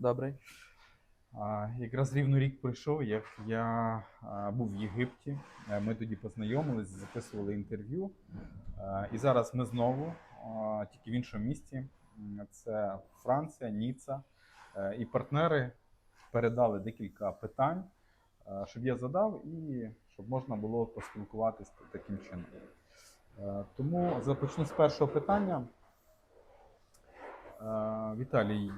Добрий. Якраз рівно рік пройшов, як я був в Єгипті. Е, Ми тоді познайомились, записували інтерв'ю. Е, І зараз ми знову, тільки в іншому місті. Це Франція, Ніцца. Е, І партнери передали декілька питань, щоб я задав і щоб можна було поспілкуватися таким чином. Тому започну з першого питання. Віталій,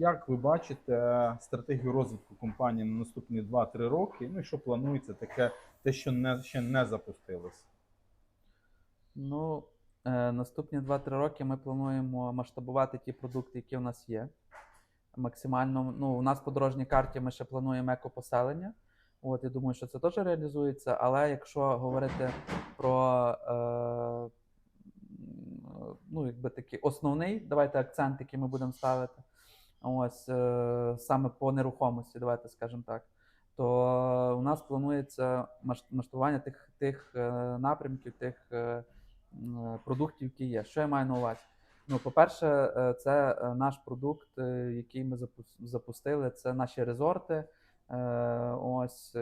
як ви бачите стратегію розвитку компанії на наступні 2-3 роки? Ну і що планується таке, те, що не, ще не запустилось? Ну, е, наступні 2-3 роки ми плануємо масштабувати ті продукти, які у нас є. Максимально, ну, у нас по дорожній карті ми ще плануємо екопоселення. От, я думаю, що це теж реалізується. Але якщо говорити про е, ну, якби такий основний, давайте акцент, який ми будемо ставити, ось е, саме по нерухомості, давайте скажемо так, то у нас планується масштабування тих, тих е, напрямків, тих е, продуктів, які є. Що я маю на увазі? Ну, по-перше, це наш продукт, який ми запустили, це наші резорти. Ось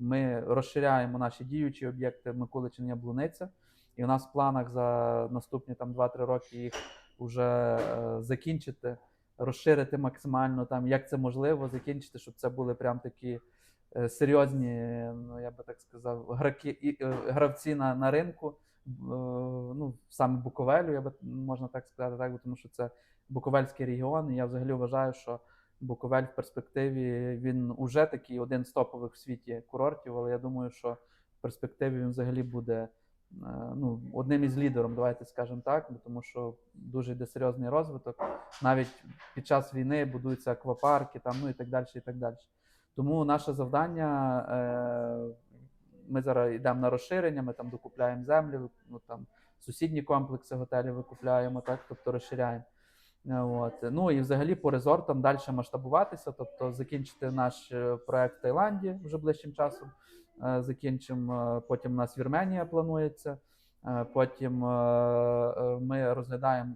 ми розширяємо наші діючі об'єкти Миколичин Яблуниця. І у нас в планах за наступні там 2-3 роки їх вже закінчити, розширити максимально там, як це можливо, закінчити, щоб це були прям такі е, серйозні, ну я би так сказав, граки, е, гравці на, на ринку. Е, ну, саме Буковелю, я би можна так сказати, так, тому що це Буковельський регіон. І я взагалі вважаю, що Буковель в перспективі він уже такий один з топових в світі курортів, але я думаю, що в перспективі він взагалі буде ну, одним із лідером, давайте скажемо так, тому що дуже йде серйозний розвиток. Навіть під час війни будуються аквапарки, там, ну і так далі. і так далі. Тому наше завдання. Е, ми зараз йдемо на розширення, ми там докупляємо землю, ну там сусідні комплекси готелів викупляємо, так, тобто розширяємо. Е, От. Ну і взагалі по резортам далі масштабуватися, тобто закінчити наш е, проект в Таїланді вже ближчим часом. Е, Закінчимо, е, потім у нас Вірменія планується. Е, Потім ми розглядаємо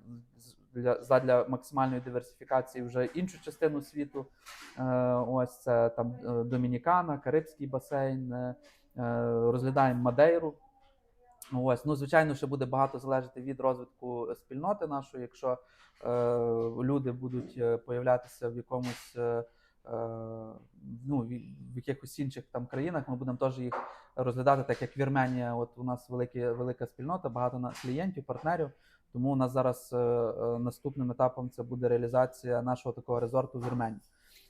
для, задля максимальної диверсифікації вже іншу частину світу. Ось це там Домінікана, Карибський басейн. Розглядаємо Мадейру. Ось, ну, звичайно, ще буде багато залежати від розвитку спільноти нашої. Якщо е, люди будуть появлятися в якомусь ну, в, якихось інших там країнах, ми будемо теж їх розглядати, так як Вірменія, от у нас великі, велика спільнота, багато клієнтів, партнерів. Тому у нас зараз е, е, наступним етапом це буде реалізація нашого такого резорту в Вірменії.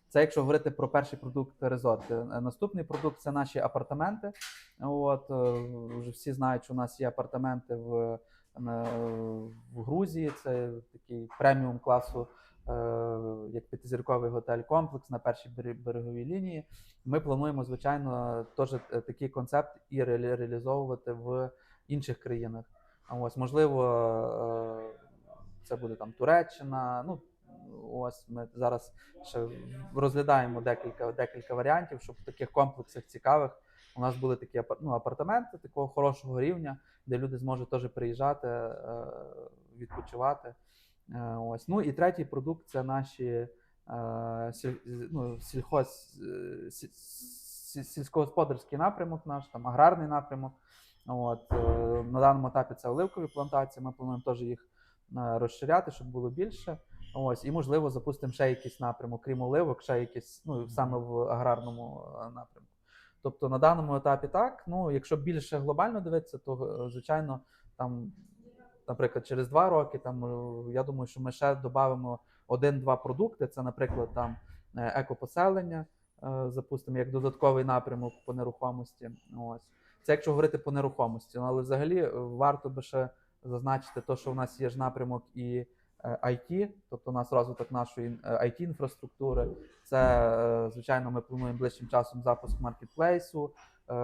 Це якщо говорити про перший продукт резорти. Е, Наступний продукт це наші апартаменти. От е, вже всі знають, що у нас є апартаменти в, в Грузії. Це такий преміум класу, е, як п'ятизірковий готель комплекс на першій бере- береговій лінії. Ми плануємо, звичайно, теж е, такий концепт і реалі- реалізовувати в інших країнах. Ось можливо, е, це буде там Туреччина. Ну ось ми зараз ще розглядаємо декілька, декілька варіантів, щоб в таких комплексах цікавих у нас були такі ну, апартаменти такого хорошого рівня, де люди зможуть теж приїжджати, е, відпочивати. Е, Ось. Ну і третій продукт це наші е, ну, сільхоз, е, сі- сі- сільськогосподарський напрямок, наш там аграрний напрямок. От, на даному етапі це оливкові плантації. Ми плануємо теж їх розширяти, щоб було більше. Ось, і можливо запустимо ще якийсь напрямок, крім оливок, ще якийсь, ну саме в аграрному напрямку. Тобто на даному етапі так. Ну, якщо більше глобально дивитися, то звичайно, там, наприклад, через два роки, там е, я думаю, що ми ще додамо один-два продукти. Це, наприклад, там е, екопоселення, е, запустимо як додатковий напрямок по нерухомості. Ось. Це якщо говорити по нерухомості. Ну, але взагалі варто би ще зазначити, те, що в нас є ж напрямок і IT, тобто у нас розвиток нашої it інфраструктури. Це, е, звичайно, ми плануємо ближчим часом запуск маркетплейсу, е,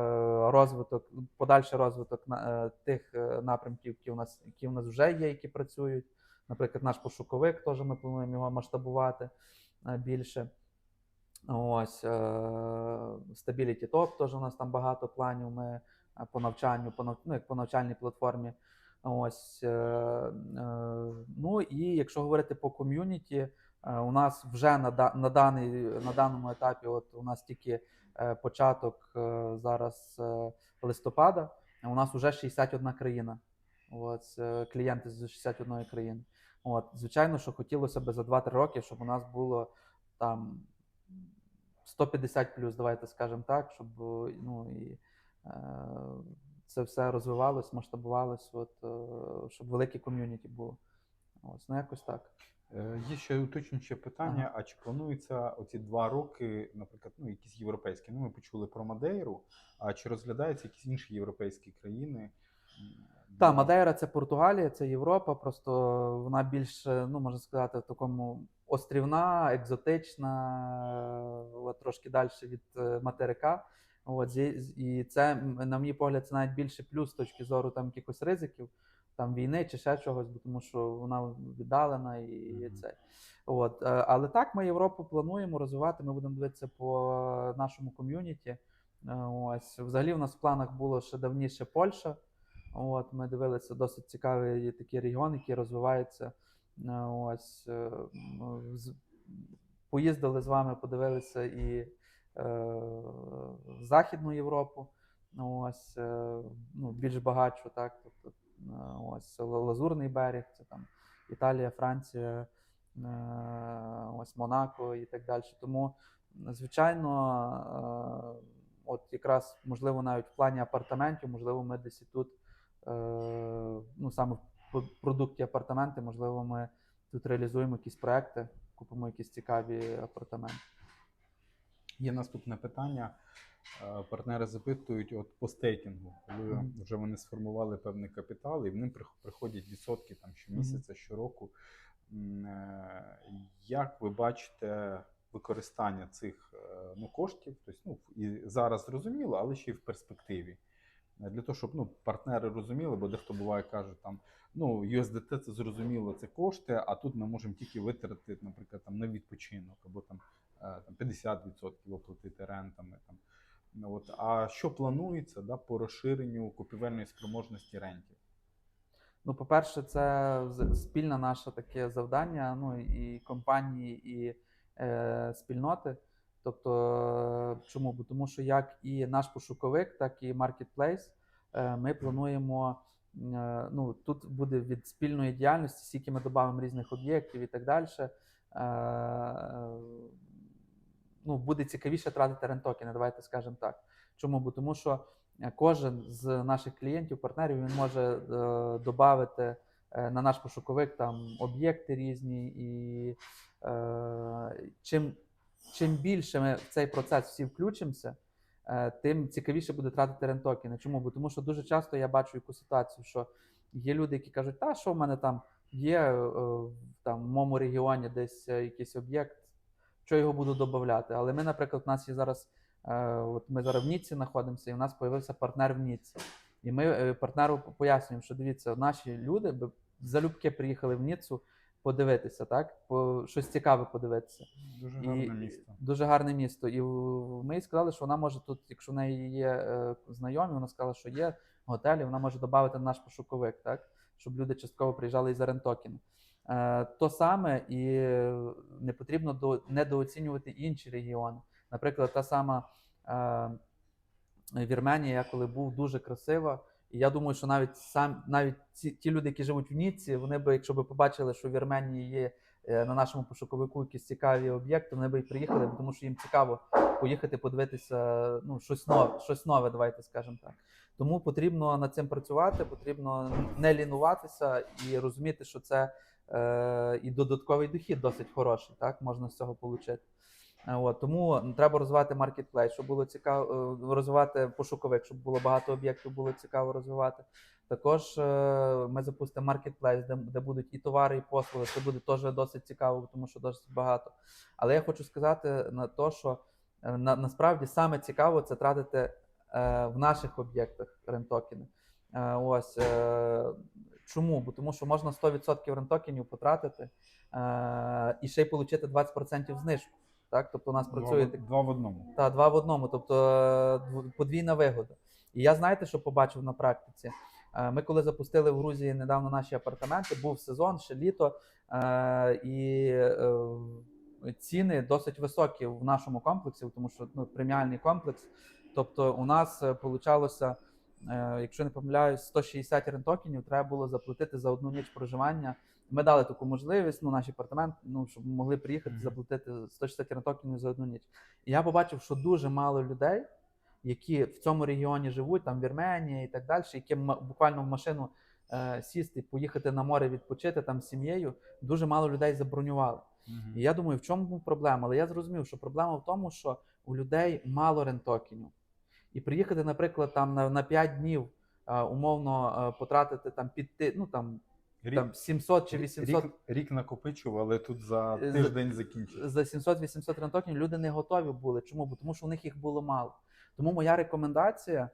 розвиток, подальший розвиток е, тих е, напрямків, які у нас, які у нас вже є, які працюють. Наприклад, наш пошуковик теж ми плануємо його масштабувати е, більше. Ось е, Stability Top, теж у нас там багато планів. Ми е, по навчанню, по ну, як по навчальній платформі. Ось, е, е, ну і якщо говорити по ком'юніті, Е, У нас вже на, на, даний, на даному етапі, от у нас тільки початок зараз листопада, у нас вже 61 країна. От, клієнти з 61 країни. От, звичайно, що хотілося б за 2-3 роки, щоб у нас було там 150 плюс, давайте скажемо так, щоб ну, і, це все розвивалось, масштабувалось, от, е, щоб велике ком'юніті було. Ось, ну якось так. Е, Є ще уточнююче питання: а чи планується оці два роки, наприклад, ну якісь європейські? Ну, ми почули про Мадейру, а чи розглядаються якісь інші європейські країни? Так, Мадейра це Португалія, це Європа, просто вона більш, е, ну можна сказати, в такому острівна, екзотична, трошки далі від материка. От, і це, на мій погляд, це навіть більше плюс з точки зору там якихось ризиків, там війни чи ще чогось, бо тому що вона віддалена і, і Мгм. це. От, е, але так, ми Європу плануємо розвивати. Ми будемо дивитися по нашому ком'юніті. Е, Ось, взагалі, у нас в планах було ще давніше Польща. От, ми дивилися досить цікавий такий регіон, який розвивається. Е, Ось, поїздили з вами, подивилися і в Західну Європу. Ось, е, ну, більш багатшу, так. Тобто, е, ось Лазурний берег, це там Італія, Франція, е, ось Монако і так далі. Тому, звичайно, е, от якраз можливо навіть в плані апартаментів, можливо, ми десь і тут, е, ну саме в продукті апартаменти, можливо, ми тут реалізуємо якісь проекти, купимо якісь цікаві апартаменти. Є наступне питання. Е, Партнери запитують от по стейкінгу, коли вже вони сформували певний капітал, і в ним приходять відсотки там щомісяця, щороку. М, е, Як ви бачите використання цих е, ну, коштів? Тобто, ну, і зараз зрозуміло, але ще й в перспективі. Е, Для того, щоб ну, партнери розуміли, бо дехто буває каже, там ну USDT це зрозуміло, це кошти, а тут ми можемо тільки витратити, наприклад, там на відпочинок або там, е, там 50% оплатити рентами. Там. От, а що планується да, по розширенню купівельної спроможності рентів? Ну, по-перше, це спільне наше таке завдання, ну і компанії, і е, спільноти. Тобто, е, чому? Тому що як і наш пошуковик, так і маркетплейс, е, ми плануємо. е, Ну, тут буде від спільної діяльності, скільки ми додамо різних об'єктів і так далі. Ну, буде цікавіше тратити рентокени, давайте скажемо так. Чому? Бо тому що кожен з наших клієнтів, партнерів, він може додати на наш пошуковик там об'єкти різні, і чим, чим більше ми в цей процес всі включимося, е, тим цікавіше буде тратити рентокени. Чому? Бо тому що дуже часто я бачу яку ситуацію, що є люди, які кажуть, та що в мене там є е, в там, в моєму регіоні десь е, якийсь об'єкт, що його буду додати. Але ми, наприклад, у нас є зараз, е, от ми зараз в Ніці знаходимося, і у нас з'явився партнер в Ніці. І ми е, партнеру пояснюємо, що дивіться, наші люди залюбки приїхали в Ніцу подивитися, так? По, щось цікаве подивитися. Дуже І- гарне місто. Дуже гарне місто. І ми їй сказали, що вона може тут, якщо в неї є е, знайомі, вона сказала, що є готелі, вона може додати наш пошуковик, так? щоб люди частково приїжджали із рентокени. Е, то саме і не потрібно до, недооцінювати інші регіони. Наприклад, та сама е, Вірменія, я коли був дуже красива. І я думаю, що навіть сам навіть ці ті люди, які живуть в Ніцці, вони би, якщо б побачили, що в Вірменії є е, на нашому пошуковику якісь цікаві об'єкти, вони би і приїхали, тому що їм цікаво поїхати подивитися ну, щось нове, щось нове, давайте скажемо так. Тому потрібно над цим працювати, потрібно не лінуватися і розуміти, що це е, і додатковий дохід досить хороший, так можна з цього отримати. Е, От, тому треба розвивати маркетплейс, щоб було цікаво е, розвивати пошуковик, щоб було багато об'єктів, було цікаво розвивати. Також е, ми запустимо маркетплейс, де, де будуть і товари, і послуги. Це буде теж досить цікаво, тому що досить багато. Але я хочу сказати на те, що на, насправді саме цікаво це тратити е, в наших об'єктах рентокени. Е, ось е, чому? Бо тому що можна 100% рентокенів потратити е, і ще й отримати 20% знижку. Так, тобто у нас Два, працює два в одному. Та, два в одному, тобто е, подвійна вигода. І я знаєте, що побачив на практиці? Е, Ми коли запустили в Грузії недавно наші апартаменти, був сезон, ще літо, е, і ціни досить високі в нашому комплексі, тому що ну, преміальний комплекс. Тобто, у нас вийшло, якщо не помиляюсь, 160 рентокенів треба було заплатити за одну ніч проживання. Ми дали таку можливість, ну, наш апартамент, ну, щоб могли приїхати заплатити 160 рентокенів за одну ніч. І я побачив, що дуже мало людей, які в цьому регіоні живуть, там Вірменія і так далі, які буквально в машину е, сісти, поїхати на море відпочити там з сім'єю, дуже мало людей забронювали. Мгм. І я думаю, в чому проблема? Але я зрозумів, що проблема в тому, що у людей мало рентокенів. І приїхати, наприклад, там на, на 5 днів е, умовно е, потратити там піти, ну там, Рік, там 700 чи 800 рік, рік накопичував, але тут за Е, тиждень закінчив. за 700-800 рентокенів люди не готові були. Чому? Бо тому що у них їх було мало. Тому моя рекомендація,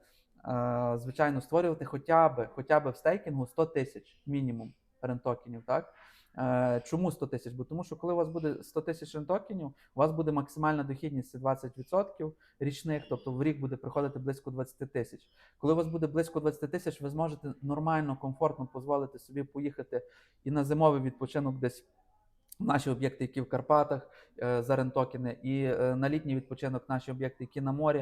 е, звичайно, створювати хоча б, хоча б в стейкінгу 100 тисяч мінімум рентокенів. Так? Е, Чому 100 тисяч? Бо тому що коли у вас буде 100 тисяч токенів, у вас буде максимальна дохідність це 20% річних, тобто в рік буде приходити близько 20 тисяч. Коли у вас буде близько 20 тисяч, ви зможете нормально, комфортно дозволити собі поїхати і на зимовий відпочинок десь наші об'єкти, які в Карпатах е, за рентокени, і е, на літній відпочинок наші об'єкти, які на морі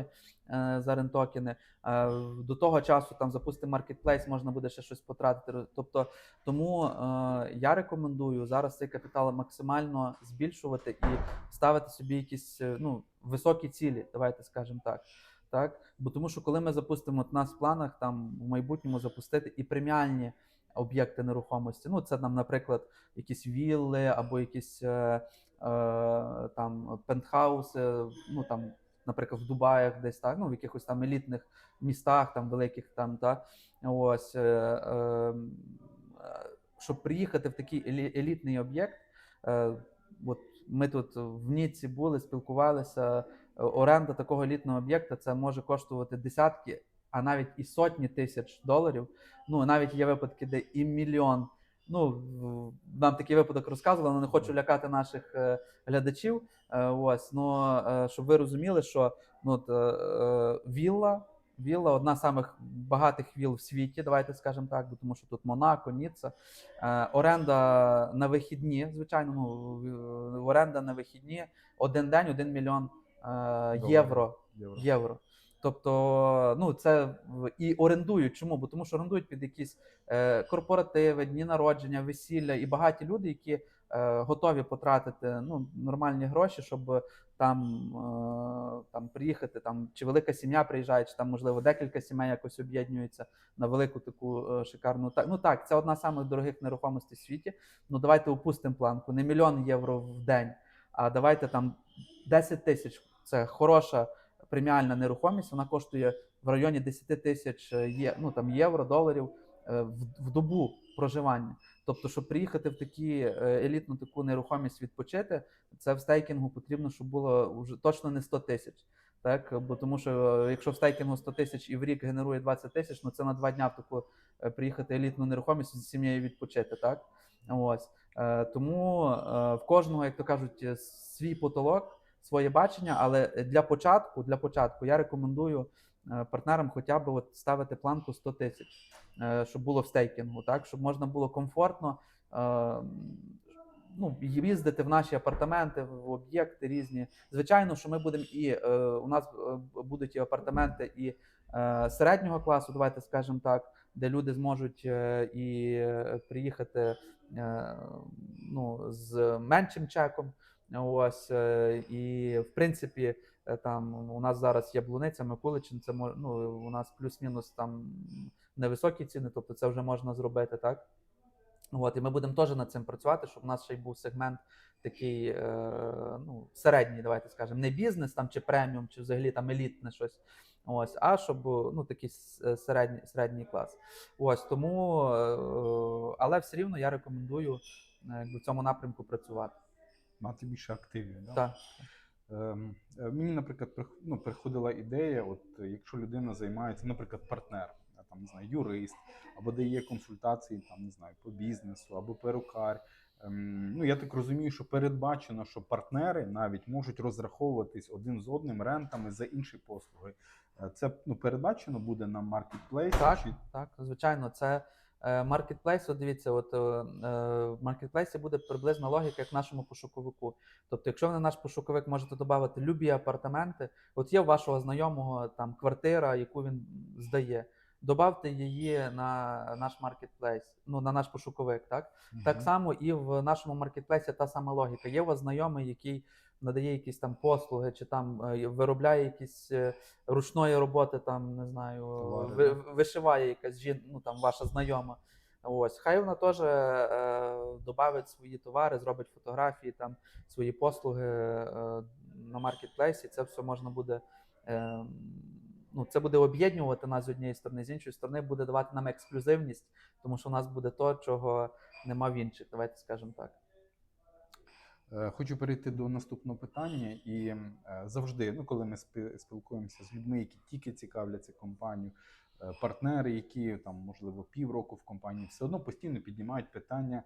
е, за рентокени. Е, До того часу там запустимо маркетплейс, можна буде ще щось потратити. Тобто, тому е, я рекомендую зараз цей капітал максимально збільшувати і ставити собі якісь е, ну, високі цілі, давайте скажемо так. Так? Бо тому що коли ми запустимо от нас в планах там в майбутньому запустити і преміальні об'єкти нерухомості. Ну, це нам, наприклад, якісь вілли або якісь е, е, там пентхауси, ну там, наприклад, в Дубаях, десь так, ну в якихось там елітних містах, там великих там, та ось. Е, е, щоб приїхати в такий елі- елітний об'єкт, е, от ми тут в Ніці були, спілкувалися. Оренда такого елітного об'єкта це може коштувати десятки, а навіть і сотні тисяч доларів. Ну навіть є випадки, де і мільйон. Ну нам такий випадок розказували, але не хочу лякати наших е, глядачів. Е, ось, ну е, щоб ви розуміли, що ну, от, е, е, вілла, вілла одна з самих багатих віл в світі, давайте скажемо так, бо тому що тут Монако, Ніцца. Е, оренда на вихідні, звичайно, ну, оренда на вихідні один день, один мільйон е, євро. Євро. євро. Тобто, ну це і орендують. Чому? Бо тому що орендують під якісь е, корпоративи, дні народження, весілля і багаті люди, які е, готові потратити ну, нормальні гроші, щоб там, е, там приїхати, там чи велика сім'я приїжджає, чи там можливо декілька сімей якось об'єднуються на велику таку е, шикарну. Так, ну так, це одна з самих дорогих нерухомостей в світі. Ну давайте опустимо планку. Не мільйон євро в день, а давайте там 10 тисяч. Це хороша преміальна нерухомість. Вона коштує в районі 10 тисяч е, є, ну, там, євро, доларів е, в, добу проживання. Тобто, щоб приїхати в такі е, елітну таку нерухомість відпочити, це в стейкінгу потрібно, щоб було вже точно не 100 тисяч. Так, бо тому що якщо в стейкінгу 100 тисяч і в рік генерує 20 тисяч, ну це на два дня в таку приїхати елітну нерухомість з сім'єю відпочити. Так? Ось. Тому в кожного, як то кажуть, свій потолок, своє бачення, але для початку, для початку я рекомендую е, партнерам хоча б от ставити планку 100 тисяч, е, щоб було в стейкінгу, так, щоб можна було комфортно е, ну, їздити в наші апартаменти, в об'єкти різні. Звичайно, що ми будемо і у нас будуть і апартаменти і середнього класу, давайте скажемо так, де люди зможуть і приїхати ну, з меншим чеком. Ось е, і в принципі, е, там у нас зараз є Блуниця, Микуличин, це ну, у нас плюс-мінус там невисокі ціни, тобто це вже можна зробити, так? От, і ми будемо теж над цим працювати, щоб у нас ще й був сегмент такий е, ну, середній, давайте скажемо, не бізнес там чи преміум, чи взагалі там елітне щось. Ось, а щоб ну, такий середній, середній клас. Ось тому, е, але все рівно я рекомендую е, якби, в цьому напрямку працювати. Мати більше активів. Да? Так. Ем, е, Мені, наприклад, ну, приходила ідея, от якщо людина займається, наприклад, партнер, там не знаю, юрист, або дає консультації, там не знаю, по бізнесу, або перукар, ем, ну я так розумію, що передбачено, що партнери навіть можуть розраховуватись один з одним рентами за інші послуги. Е, Це ну передбачено буде на маркетплейсі? Так, Чи так, звичайно, це е, маркетплейс. От дивіться, от е, е, в маркетплейсі буде приблизна логіка, як в нашому пошуковику. Тобто, якщо ви на наш пошуковик можете додати любі апартаменти, от є у вашого знайомого там квартира, яку він здає. Добавте її на наш маркетплейс, ну на наш пошуковик, так? Так само і в нашому маркетплейсі та сама логіка. Є у вас знайомий, який надає якісь там послуги, чи там е, виробляє якісь е, ручної роботи, там не знаю, ви, вишиває якась жін, ну там ваша знайома. Ось, хай вона теж е, додавить свої товари, зробить фотографії, там свої послуги е, на маркетплейсі. Це все можна буде. Е, ну, це буде об'єднувати нас з однієї сторони, з іншої сторони буде давати нам ексклюзивність, тому що у нас буде то, чого нема в інших. Давайте скажемо так. Е, Хочу перейти до наступного питання, і е, завжди, ну коли ми спі- спілкуємося з людьми, які тільки цікавляться компанією, е, партнери, які там можливо півроку в компанії, все одно постійно піднімають питання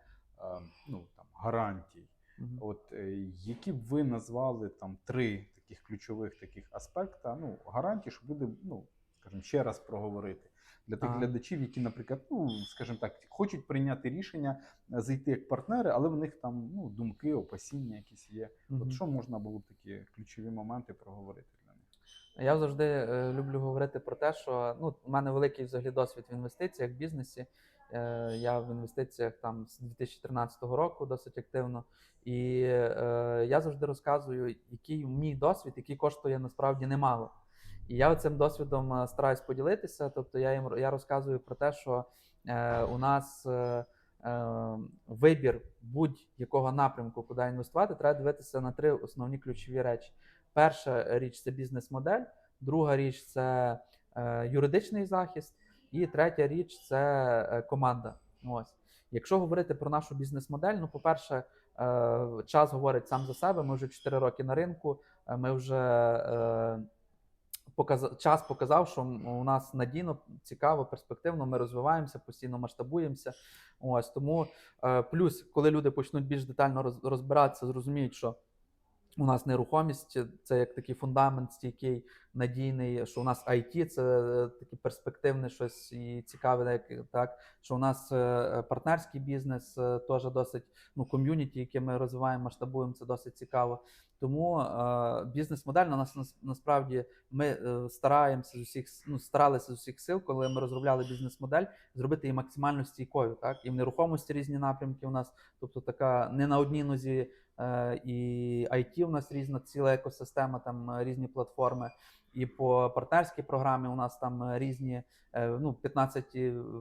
ну там гарантій. Мгм. От які б ви назвали там три таких ключових таких аспекта, ну гарантій, щоб люди, ну скажімо, ще раз проговорити для тих Ага. глядачів, які, наприклад, ну скажімо так, хочуть прийняти рішення е, зайти як партнери, але в них там ну думки, опасіння якісь є. Мгм. От що можна було б такі ключові моменти проговорити для них? Я завжди е, люблю говорити про те, що ну, у мене великий взагалі досвід в інвестиціях, в бізнесі. Е, я в інвестиціях там з 2013 року досить активно. І е, я завжди розказую, який мій досвід, який коштує насправді немало. І я цим досвідом е, стараюсь поділитися. Тобто я їм я розказую про те, що е, у нас е, е, вибір будь-якого напрямку, куди інвестувати, треба дивитися на три основні ключові речі. Перша річ це бізнес-модель, друга річ це е, юридичний захист, і третя річ це е, команда. Ось. Якщо говорити про нашу бізнес-модель, ну, по-перше, е, час говорить сам за себе. Ми вже 4 роки на ринку. Ми вже е, показ... час показав, що у нас надійно, цікаво, перспективно. Ми розвиваємося, постійно масштабуємося. Ось тому е, плюс, коли люди почнуть більш детально роз- розбиратися, зрозуміють, що у нас нерухомість це як такий фундамент стійкий, надійний, що у нас IT це е, таке перспективне щось і цікаве, так. Що у нас е, партнерський бізнес е, теж досить ну, ком'юніті, яке ми розвиваємо, масштабуємо, це досить цікаво. Тому е, бізнес-модель на нас нас- насправді ми е, стараємося з усіх ну, старалися з усіх сил, коли ми розробляли бізнес-модель, зробити її максимально стійкою. Так і в нерухомості різні напрямки у нас, тобто така не на одній нозі. Е, і IT у нас різна ціла екосистема, там е, різні платформи. І по партнерській програмі у нас там е, різні ну, 15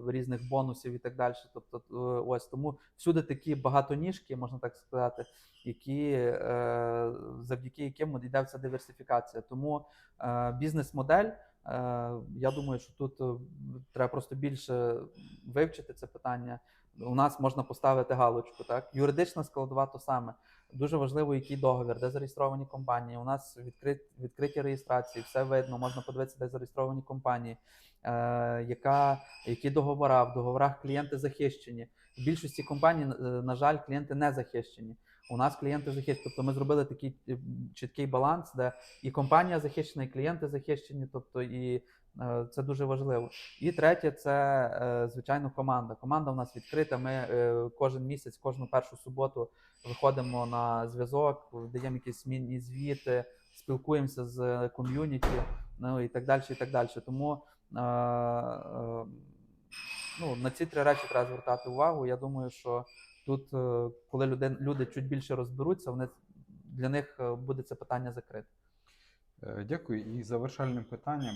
різних бонусів і так далі. Тобто, ось тому всюди такі багатоніжки, можна так сказати, які завдяки яким йде вся диверсифікація. Тому бізнес-модель. Я думаю, що тут треба просто більше вивчити це питання. У нас можна поставити галочку. Так, юридична складова то саме. Дуже важливо, який договір, де зареєстровані компанії. У нас відкрит, відкриті реєстрації, все видно, можна подивитися, де зареєстровані компанії, е, яка, які договори, в договорах клієнти захищені. В більшості компаній, е, на жаль, клієнти не захищені. У нас клієнти захищені. Тобто ми зробили такий е, чіткий баланс, де і компанія захищена, і клієнти захищені. Тобто, і е, це дуже важливо. І третє, це звичайно команда. Команда у нас відкрита. Ми кожен місяць, кожну першу суботу виходимо на зв'язок, даємо якісь міні звіти, спілкуємося з ком'юніті, ну і так далі. І так далі. Тому ну, на ці три речі треба звертати увагу. Я думаю, що тут, е, коли люди, люди чуть більше розберуться, вони для них е, буде це питання закрите. Е, Дякую. І завершальним питанням,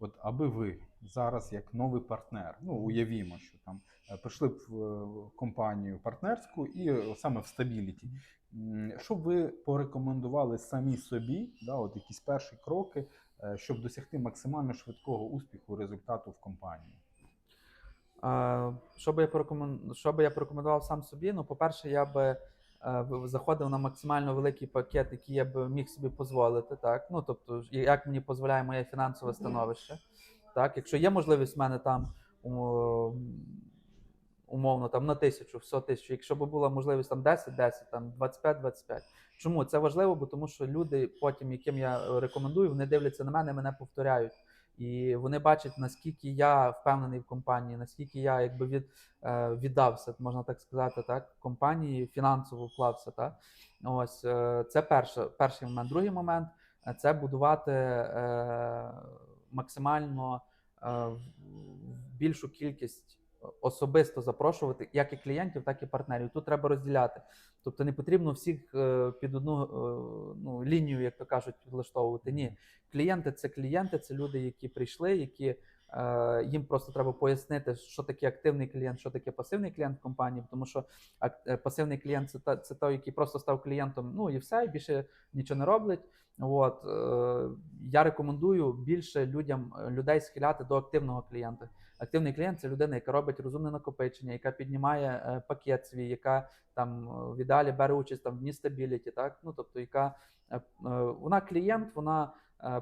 от аби ви зараз, як новий партнер, ну уявімо, що там прийшли б в компанію партнерську і саме в стабіліті. Що б ви порекомендували самі собі, да, от якісь перші кроки, щоб досягти максимально швидкого успіху результату в компанії? Е, Що би я порекомен... що би я порекомендував сам собі? Ну, по-перше, я би е, заходив на максимально великий пакет, який я б міг собі дозволити. Так? Ну, тобто, як мені дозволяє моє фінансове становище. Так? Якщо є можливість в мене там умовно там на тисячу, все тисячу. Якщо б була можливість там 10, 10, там 25, 25. Чому це важливо? Бо тому що люди, потім, яким я рекомендую, вони дивляться на мене, мене повторяють. І вони бачать, наскільки я впевнений в компанії, наскільки я якби від, е, віддався, можна так сказати, так, компанії фінансово вклався. Так? Ось е, це перше, перший момент. Другий момент це будувати е, максимально більшу кількість особисто запрошувати як і клієнтів, так і партнерів. Тут треба розділяти. Тобто не потрібно всіх е, під одну е, ну, лінію, як то кажуть, підлаштовувати. Ні, клієнти це клієнти, це люди, які прийшли, які е, їм просто треба пояснити, що таке активний клієнт, що таке пасивний клієнт в компанії, тому що пасивний клієнт це, та, це той, який просто став клієнтом, ну і все, і більше нічого не роблять. От, я рекомендую більше людям людей схиляти до активного клієнта. Активний клієнт це людина, яка робить розумне накопичення, яка піднімає е, пакет свій, яка там е, в ідеалі бере участь там в дні стабіліті, так ну тобто, яка е, вона клієнт, вона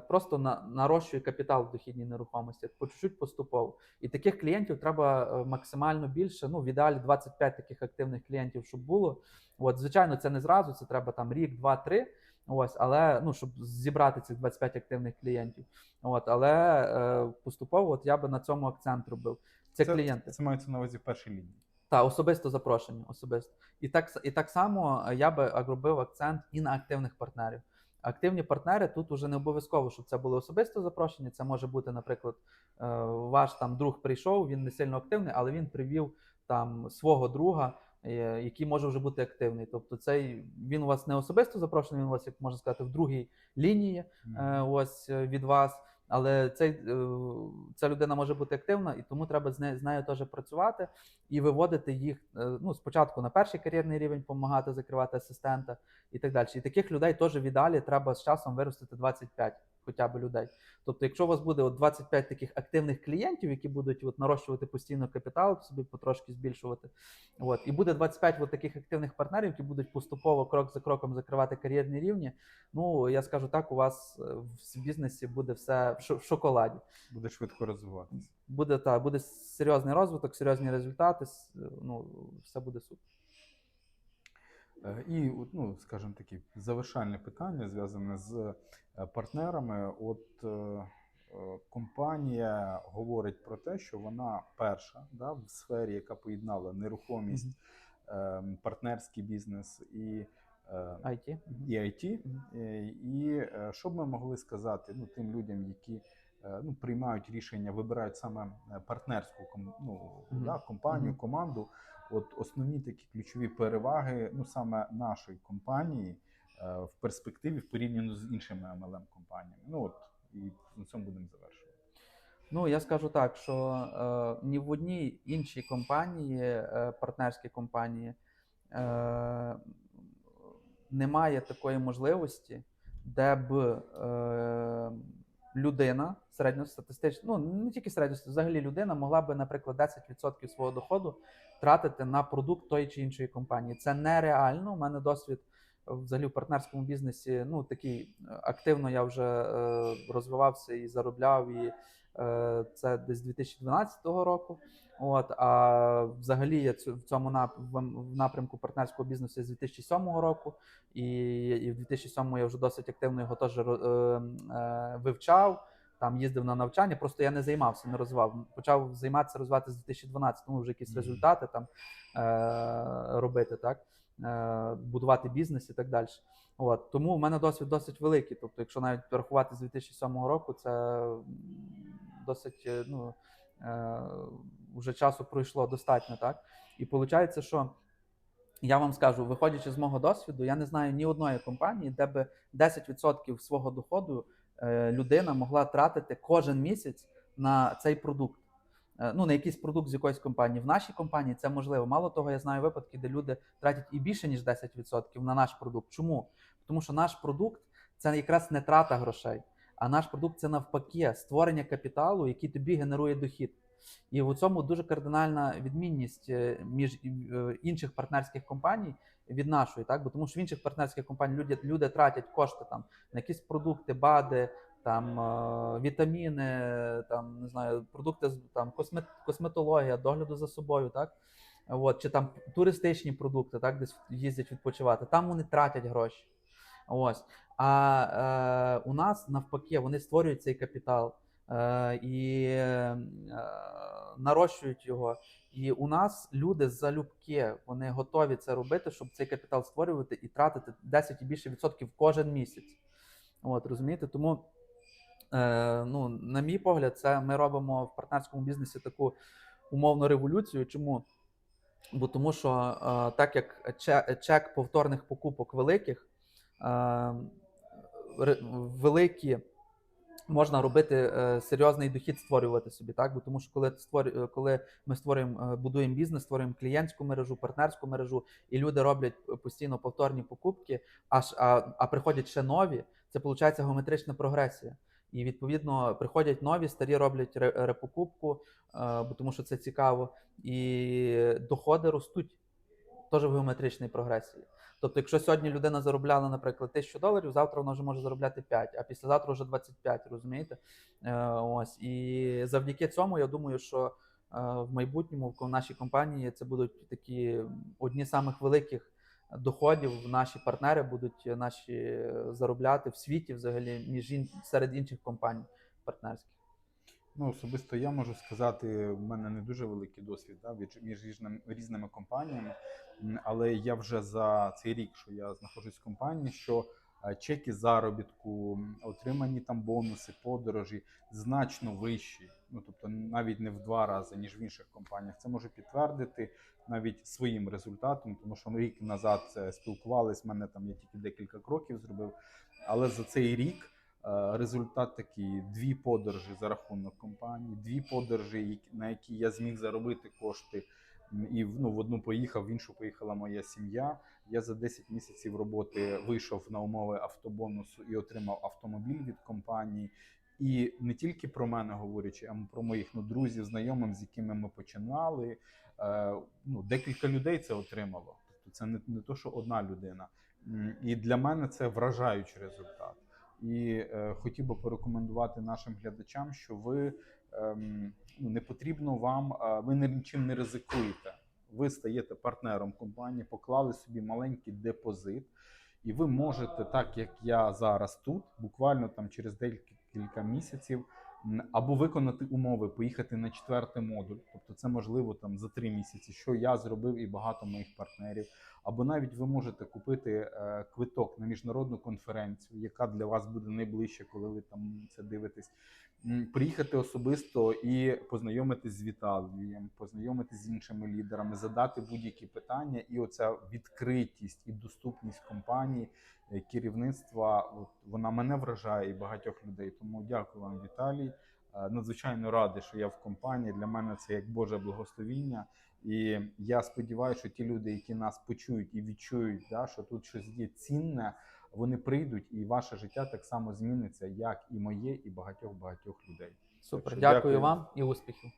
просто на, нарощує капітал в дохідній нерухомості, по чуть-чуть поступово. І таких клієнтів треба максимально більше. Ну, в ідеалі 25 таких активних клієнтів, щоб було. От, звичайно, це не зразу, це треба там рік, два, три. Ось, але ну, щоб зібрати цих 25 активних клієнтів. От, але е, поступово от я би на цьому акцент робив. Це, клієнти. Це мається на увазі в першій лінії. Та особисто запрошення, особисто. І так, і так само е, я би робив акцент і на активних партнерів. Активні партнери тут уже не обов'язково, щоб це було особисто запрошення. Це може бути, наприклад, е, ваш там друг прийшов, він не сильно активний, але він привів там свого друга, е, який може вже бути активний. Тобто, цей він у вас не особисто запрошений, він у вас, як можна сказати, в другій лінії е, ось е, від вас. Але цей, е, ця людина може бути активна, і тому треба з нею, з нею теж працювати і виводити їх е, ну, спочатку на перший кар'єрний рівень, допомагати закривати асистента і так далі. І таких людей теж в ідеалі треба з часом виростити 25 хоча б людей. Тобто, якщо у вас буде от 25 таких активних клієнтів, які будуть от нарощувати постійно капітал, собі потрошки збільшувати, от, і буде 25 от таких активних партнерів, які будуть поступово крок за кроком закривати кар'єрні рівні. Ну я скажу так, у вас е, в бізнесі буде все в шо- в шоколаді. Буде швидко розвиватися. Буде та буде серйозний розвиток, серйозні результати. Ну все буде супер. Е, І, ну, скажімо такі, завершальне питання зв'язане з е, партнерами. От е, компанія говорить про те, що вона перша да, в сфері, яка поєднала нерухомість, партнерський бізнес і, IT. і IT. І що б ми могли сказати ну, тим людям, які ну, приймають рішення, вибирають саме партнерську ну, Мгм. да, компанію, команду. От основні такі ключові переваги, ну саме нашої компанії е, в перспективі в порівняно з іншими MLM компаніями. Ну от і на цьому будемо завершувати. Ну я скажу так, що е, ні в одній іншій компанії, е, партнерській компанії, е, немає такої можливості, де б е, людина середньостатистична, ну не тільки середньостатистична, взагалі людина могла би, наприклад, 10% свого доходу тратити на продукт тої чи іншої компанії. Це нереально. У мене досвід е, взагалі в партнерському бізнесі. Ну такий е, активно я вже е, розвивався і заробляв. І е, це десь 2012 року. От а взагалі я в цьому нап- в- напрямку партнерського бізнесу з 2007 року, і, і в 2007 я вже досить активно його теж е, е, вивчав. Там їздив на навчання, просто я не займався, не розвивав. Почав займатися розвивати з 2012, тому вже якісь результати там е, робити, так е, будувати бізнес і так далі. От тому в мене досвід досить великий. Тобто, якщо навіть порахувати з 2007 року, це досить е, ну, е, вже часу пройшло достатньо, так? І виходить, що я вам скажу, виходячи з мого досвіду, я не знаю ні одної компанії, де би 10% свого доходу людина могла тратити кожен місяць на цей продукт. Е, Ну, на якийсь продукт з якоїсь компанії. В нашій компанії це можливо. Мало того, я знаю випадки, де люди тратять і більше, ніж 10% на наш продукт. Чому? Тому що наш продукт це якраз не трата грошей, а наш продукт це навпаки створення капіталу, який тобі генерує дохід. І в цьому дуже кардинальна відмінність е, між е, інших партнерських компаній від нашої, так? Бо тому що в інших партнерських компаній люди, люди тратять кошти там на якісь продукти, БАДи, там е, вітаміни, там не знаю, продукти там космет, косметологія, догляду за собою, так. От, чи там туристичні продукти, так, десь їздять відпочивати. Там вони тратять гроші. Ось. А е, у нас навпаки, вони створюють цей капітал і е, нарощують його. І у нас люди залюбки, вони готові це робити, щоб цей капітал створювати і тратити 10 і більше відсотків кожен місяць. От, розумієте? Тому, е, ну, на мій погляд, це ми робимо в партнерському бізнесі таку умовну революцію. Чому? Бо тому що е, так як чек, повторних покупок великих, е, великі можна робити е, серйозний дохід створювати собі, так? Бо тому що коли, створю, е, коли ми створюємо, е, будуємо бізнес, створюємо клієнтську мережу, партнерську мережу, і люди роблять постійно повторні покупки, аж, а, а приходять ще нові, це виходить геометрична прогресія. І відповідно приходять нові, старі роблять ре- репокупку, бо тому що це цікаво, і доходи ростуть теж в геометричній прогресії. Тобто, якщо сьогодні людина заробляла, наприклад, 1000 доларів, завтра вона вже може заробляти 5, а післязавтра вже 25, розумієте? Е, ось. І завдяки цьому я думаю, що е, в майбутньому в нашій компанії це будуть такі одні з самих великих доходів. Наші партнери будуть наші е, заробляти в світі взагалі ін... серед інших компаній партнерських. Ну, особисто я можу сказати, в мене не дуже великий досвід да, між різними, різними компаніями, але я вже за цей рік, що я знаходжусь в компанії, що е, чеки заробітку, отримані там бонуси, подорожі значно вищі. Ну тобто навіть не в два рази, ніж в інших компаніях. Це можу підтвердити навіть своїм результатом, тому що рік назад е, спілкувались. мене там я тільки декілька кроків зробив, але за цей рік. Е, Результат такий: дві подорожі за рахунок компанії, дві подорожі, на які я зміг заробити кошти. І ну, в одну поїхав, в іншу поїхала моя сім'я. Я за 10 місяців роботи вийшов на умови автобонусу і отримав автомобіль від компанії. І не тільки про мене говорячи, а про моїх ну, друзів, знайомих, з якими ми починали. Е, ну, декілька людей це отримало. Тобто це не, не то, що одна людина. І для мене це вражаючий результат. І е, хотів би порекомендувати нашим глядачам, що ви ем, ну, не потрібно вам, ви нічим не ризикуєте. Ви стаєте партнером компанії, поклали собі маленький депозит, і ви можете, так як я зараз тут, буквально там через декілька місяців, або виконати умови, поїхати на четвертий модуль, тобто це можливо там за три місяці, що я зробив і багато моїх партнерів. Або навіть ви можете купити е, квиток на міжнародну конференцію, яка для вас буде найближче, коли ви там це дивитесь. Приїхати особисто і познайомитись з Віталієм, познайомитись з іншими лідерами, задати будь-які питання, і оця відкритість і доступність компанії, е, керівництва, от вона мене вражає і багатьох людей. Тому дякую вам, Віталій. Е, Надзвичайно радий, що я в компанії. Для мене це як Боже благословіння. І я сподіваюся, що ті люди, які нас почують і відчують, да, що тут щось є цінне, вони прийдуть, і ваше життя так само зміниться, як і моє, і багатьох багатьох людей. Супер, що дякую дякую. вам і успіхів.